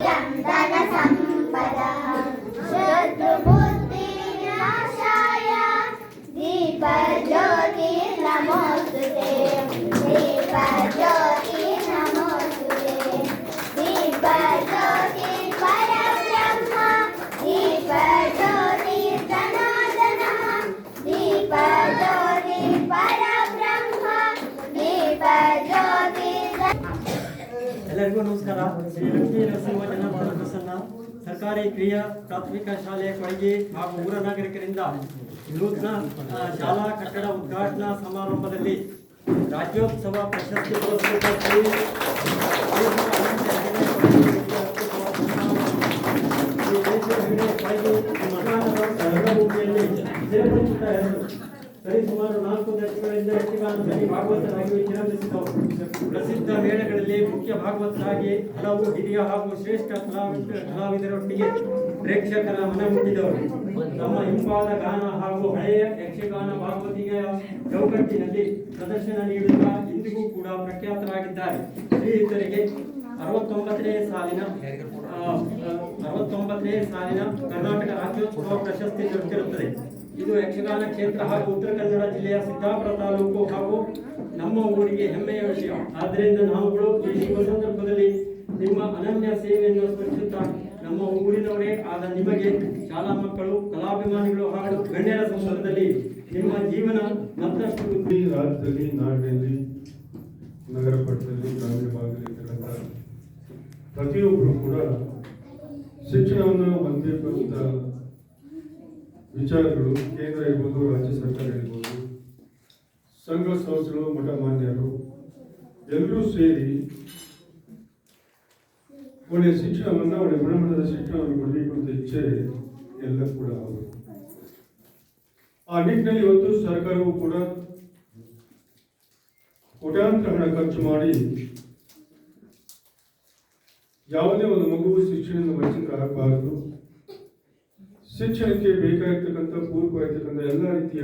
Yang. ಎಲ್ಲರಿಗೂ ನಮಸ್ಕಾರ ಶ್ರೀ ಲಕ್ಷ್ಮೀ ನರಸಿಂಹ ಜನಾರ್ದನ ಪ್ರಸನ್ನ ಸರ್ಕಾರಿ ಕ್ರಿಯಾ ಪ್ರಾಥಮಿಕ ಶಾಲೆಯ ಕೊಡಗಿ ಹಾಗೂ ಊರ ನಾಗರಿಕರಿಂದ ನೂತನ ಶಾಲಾ ಕಟ್ಟಡ ಉದ್ಘಾಟನಾ ಸಮಾರಂಭದಲ್ಲಿ ರಾಜ್ಯೋತ್ಸವ ಪ್ರಶಸ್ತಿ ಪುರಸ್ಕೃತ ಸರಿ ಸುಮಾರು ನಾಲ್ಕು ದಶಕಗಳಿಂದ ಯಕ್ಷಗಾನದಲ್ಲಿ ಭಾಗವತರಾಗಿ ವಿಜೃಂಭಿಸಿದವು ಪ್ರಸಿದ್ಧ ಮೇಳಗಳಲ್ಲಿ ಮುಖ್ಯ ಭಾಗವತರಾಗಿ ಹಲವು ಹಿರಿಯ ಹಾಗೂ ಶ್ರೇಷ್ಠ ಕಲಾವಿದ ಕಲಾವಿದರೊಟ್ಟಿಗೆ ಪ್ರೇಕ್ಷಕರ ಮನ ಮುಟ್ಟಿದವರು. ತಮ್ಮ ಇಂಪಾದ ಗಾನ ಹಾಗೂ ಹಳೆಯ ಯಕ್ಷಗಾನ ಭಾಗವತಿಗೆ ಚೌಕಟ್ಟಿನಲ್ಲಿ ಪ್ರದರ್ಶನ ನೀಡುತ್ತಾ ಇಂದಿಗೂ ಕೂಡ ಪ್ರಖ್ಯಾತರಾಗಿದ್ದಾರೆ. ಶ್ರೀಯುತರಿಗೆ ಅರವತ್ತೊಂಬತ್ತನೇ ಸಾಲಿನ ಅರವತ್ತೊಂಬತ್ತನೇ ಸಾಲಿನ ಕರ್ನಾಟಕ ರಾಜ್ಯೋತ್ಸವ ಪ್ರಶಸ್ತಿ ದೊರೆತಿರುತ್ತದೆ. ಇದು ಯಕ್ಷಗಾನ ಕ್ಷೇತ್ರ ಹಾಗೂ ಉತ್ತರ ಕನ್ನಡ ಜಿಲ್ಲೆಯ ಸಿದ್ದಾಪುರ ತಾಲೂಕು ಹಾಗೂ ನಮ್ಮ ಊರಿಗೆ ಹೆಮ್ಮೆಯ ವಿಷಯ. ಆದ್ದರಿಂದ ನಾವುಗಳು ಈ ಶುಭ ಸಂದರ್ಭದಲ್ಲಿ ನಿಮ್ಮ ಅನನ್ಯ ಸೇವೆಯನ್ನು ಸ್ಮರಿಸುತ್ತಾ ನಮ್ಮ ಊರಿನವರೇ ಆದ ನಿಮಗೆ ಶಾಲಾ ಮಕ್ಕಳು, ಕಲಾಭಿಮಾನಿಗಳು ಹಾಗೂ ಗಣ್ಯರ ಸಂದರ್ಭದಲ್ಲಿ ನಿಮ್ಮ ಜೀವನ ಮತ್ತಷ್ಟು ರಾಜ್ಯದಲ್ಲಿ ನಾಡಿನಲ್ಲಿ ನಗರ ಭಾಗದಲ್ಲಿರ್ತಕ್ಕಂಥ ಪ್ರತಿಯೊಬ್ಬರು ಕೂಡ ಶಿಕ್ಷಣವನ್ನು ಹೊಂದಬೇಕು ವಿಚಾರಗಳು ಕೇಂದ್ರ ಇರ್ಬೋದು, ರಾಜ್ಯ ಸರ್ಕಾರ ಇರ್ಬೋದು, ಸಂಘ ಸಂಸ್ಥೆಗಳು, ಮಠ ಮಾನ್ಯರು, ಎಲ್ಲರೂ ಸೇರಿ ಒಳ್ಳೆಯ ಶಿಕ್ಷಣವನ್ನು ಒಳ್ಳೆಯ ಗುಣಮಟ್ಟದ ಶಿಕ್ಷಣವನ್ನು ಕೊಡಬೇಕು ಇಚ್ಛೆ ಎಲ್ಲ ಕೂಡ ಅವರು ಆ ನಿಟ್ಟಿನಲ್ಲಿ ಇವತ್ತು ಸರ್ಕಾರವು ಕೂಡ ಕೋಟ್ಯಾಂತರ ಹಣ ಖರ್ಚು ಮಾಡಿ ಯಾವುದೇ ಒಂದು ಮಗುವು ಶಿಕ್ಷಣದಿಂದ ವಂಚಿತರಾಗಬಾರದು ಶಿಕ್ಷಣಕ್ಕೆ ಬೇಕಾಗಿರ್ತಕ್ಕಂಥ, ಪೂರ್ವವಾಗಿರ್ತಕ್ಕಂಥ ಎಲ್ಲ ರೀತಿಯ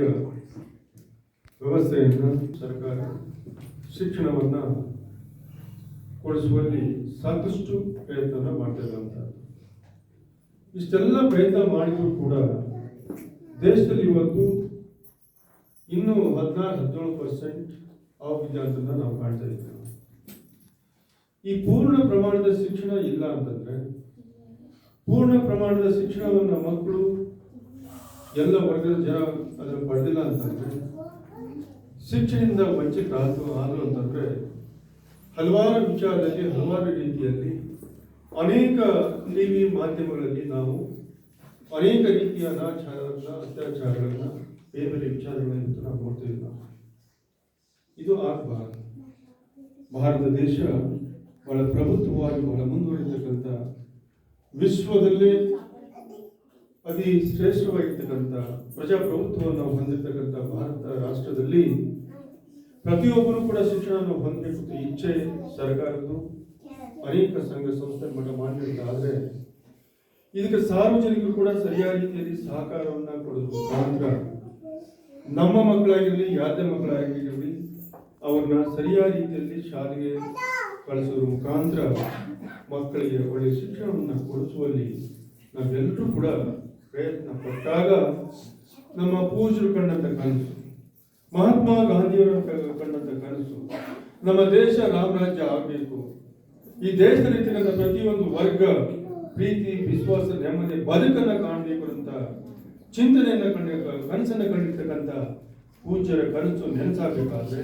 ವ್ಯವಸ್ಥೆಯನ್ನು ಸರ್ಕಾರ ಶಿಕ್ಷಣವನ್ನು ಕೊಡಿಸುವಲ್ಲಿ ಸಾಕಷ್ಟು ಪ್ರಯತ್ನ ಮಾಡ್ತಾ ಇಷ್ಟೆಲ್ಲ ಪ್ರಯತ್ನ ಮಾಡಿದರೂ ಕೂಡ ದೇಶದಲ್ಲಿ ಇವತ್ತು ಇನ್ನೂ ಹದಿನಾರು, ಹದಿನೇಳು ಪರ್ಸೆಂಟ್ ಅವಿದ್ಯಾರ್ಥಿಗಳನ್ನ ನಾವು ಕಾಣ್ತಾ ಇದ್ದೇವೆ. ಈ ಪೂರ್ಣ ಪ್ರಮಾಣದ ಶಿಕ್ಷಣ ಪೂರ್ಣ ಪ್ರಮಾಣದ ಶಿಕ್ಷಣವನ್ನು ಮಕ್ಕಳು ಎಲ್ಲ ವರ್ಗದ ಜನ ಅದನ್ನು ಪಡೆದಿಲ್ಲ ಅಂತಂದರೆ, ಶಿಕ್ಷಣದಿಂದ ವಂಚಿತರಾದ್ರು ಆದರು ಅಂತಂದರೆ, ಹಲವಾರು ವಿಚಾರದಲ್ಲಿ, ಹಲವಾರು ರೀತಿಯಲ್ಲಿ ಅನೇಕ ಟಿವಿ ಮಾಧ್ಯಮಗಳಲ್ಲಿ ನಾವು ಅನೇಕ ರೀತಿಯ ಅನಾಚಾರಗಳನ್ನ, ಅತ್ಯಾಚಾರಗಳನ್ನ ಬೇರೆ ಬೇರೆ ವಿಚಾರಗಳನ್ನು ನಾವು ನೋಡ್ತೀವಿ ನಾವು ಇದು ಆಗಬಾರದು. ಭಾರತ ದೇಶ ಬಹಳ ಪ್ರಭುತ್ವವಾಗಿ ಬಹಳ ಮುಂದುವರಿತಕ್ಕಂಥ ವಿಶ್ವದಲ್ಲೇ ಅತಿ ಶ್ರೇಷ್ಠವಾಗಿರ್ತಕ್ಕಂಥ ಪ್ರಜಾಪ್ರಭುತ್ವವನ್ನು ಹೊಂದಿರತಕ್ಕಂಥ ಭಾರತ ರಾಷ್ಟ್ರದಲ್ಲಿ ಪ್ರತಿಯೊಬ್ಬರು ಕೂಡ ಶಿಕ್ಷಣವನ್ನು ಹೊಂದಬೇಕು ಇಚ್ಛೆ ಸರ್ಕಾರದ್ದು. ಅನೇಕ ಸಂಘ ಸಂಸ್ಥೆ ಮಠ ಆದರೆ ಇದಕ್ಕೆ ಸಾರ್ವಜನಿಕರು ಕೂಡ ಸರಿಯಾದ ರೀತಿಯಲ್ಲಿ ಸಹಕಾರವನ್ನು ಕೊಡಬೇಕು ಮುಖಾಂತರ ನಮ್ಮ ಮಕ್ಕಳಾಗಿರಲಿ ಯಾತ್ರೆ ಮಕ್ಕಳಾಗಿರಲಿ, ಅವ್ರನ್ನ ಸರಿಯಾದ ರೀತಿಯಲ್ಲಿ ಶಾಲೆಗೆ ಕಳಿಸೋದ್ರ ಮುಖಾಂತರ ಮಕ್ಕಳಿಗೆ ಒಳ್ಳೆಯ ಶಿಕ್ಷಣವನ್ನು ಕೊಡಿಸುವಲ್ಲಿ ನಾವೆಲ್ಲರೂ ಕೂಡ ಪ್ರಯತ್ನ ಪಟ್ಟಾಗ ನಮ್ಮ ಪೂಜರು ಕಂಡಂತ ಕನಸು ಮಹಾತ್ಮ ಗಾಂಧಿಯವರ ಕಂಡಂಥ ಕನಸು ನಮ್ಮ ದೇಶ ರಾಮರಾಜ್ಯ ಆಗಬೇಕು. ಈ ದೇಶದಲ್ಲಿರ್ತಕ್ಕಂಥ ಪ್ರತಿಯೊಂದು ವರ್ಗ ಪ್ರೀತಿ, ವಿಶ್ವಾಸ, ನೆಮ್ಮದಿ, ಬದುಕನ್ನು ಕಾಣಬೇಕು ಅಂತ ಚಿಂತನೆಯನ್ನು ಕಂಡ, ಕನಸನ್ನು ಕಂಡಿರ್ತಕ್ಕಂಥ ಪೂಜ್ಯರ ಕನಸು ನೆನಸಾಗಬೇಕಾದ್ರೆ